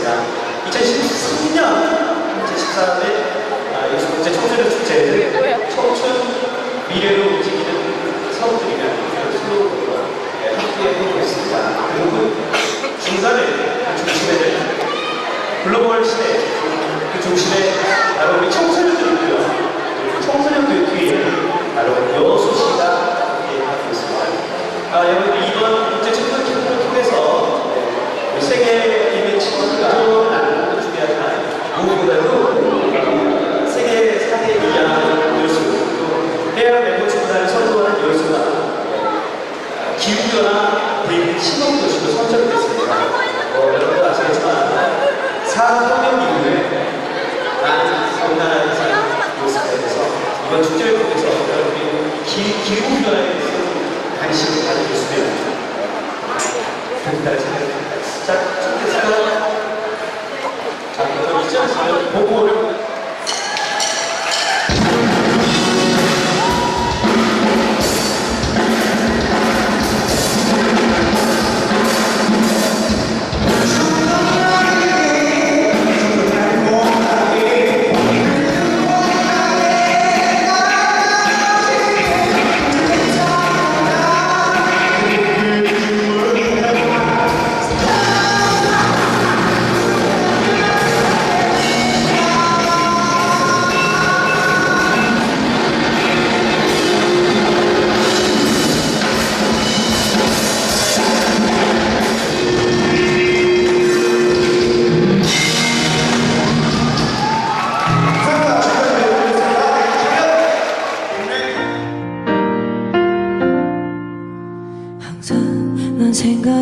있습니다. 2013년, 2014년 예술국제 청소년 축제는 청춘 미래로 움직이는 서울들이라는 슬로건과 예, 함께 해보고 있습니다. 그리고 중간에 중심에는 글로벌 시대 그 중심에 바로 우리 그래야 메모지보다는 선도하는 열수나 기후변화 대비 신호도시로 선정됐습니다. 어, 여러분도 아시겠지만 산업혁명 이후에 많은 온난화의 모습에 대해서 이번 축제를 통해서 여러분이 기후변화에 대해서 관심을 가지고 있으면 됩니다. 자, 축제 시간 자, 그럼 있죠? 보고를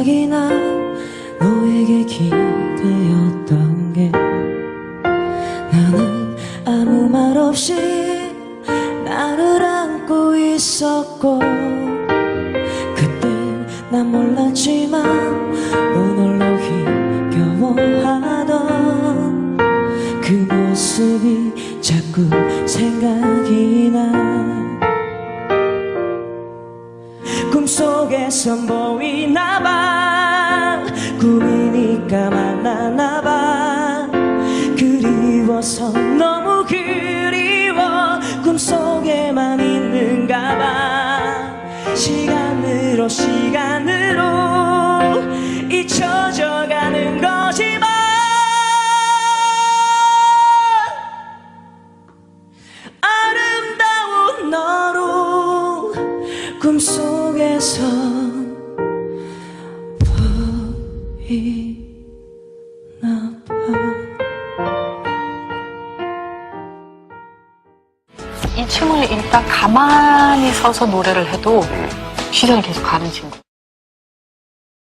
생각이 나 너에게 기대었던 게 나는 아무 말 없이 나를 안고 있었고 그때 난 몰랐지만 오늘로 힘겨워하던 그 모습이 자꾸 생각이 나. 꿈속에선 보이나 봐 꿈속에만 있는가 봐. 시간으로 시간으로 잊혀져 가는 거지만 아름다운 너로 꿈속에서 보이 이 춤을 일단 가만히 서서 노래를 해도 시선이 계속 가는 친구.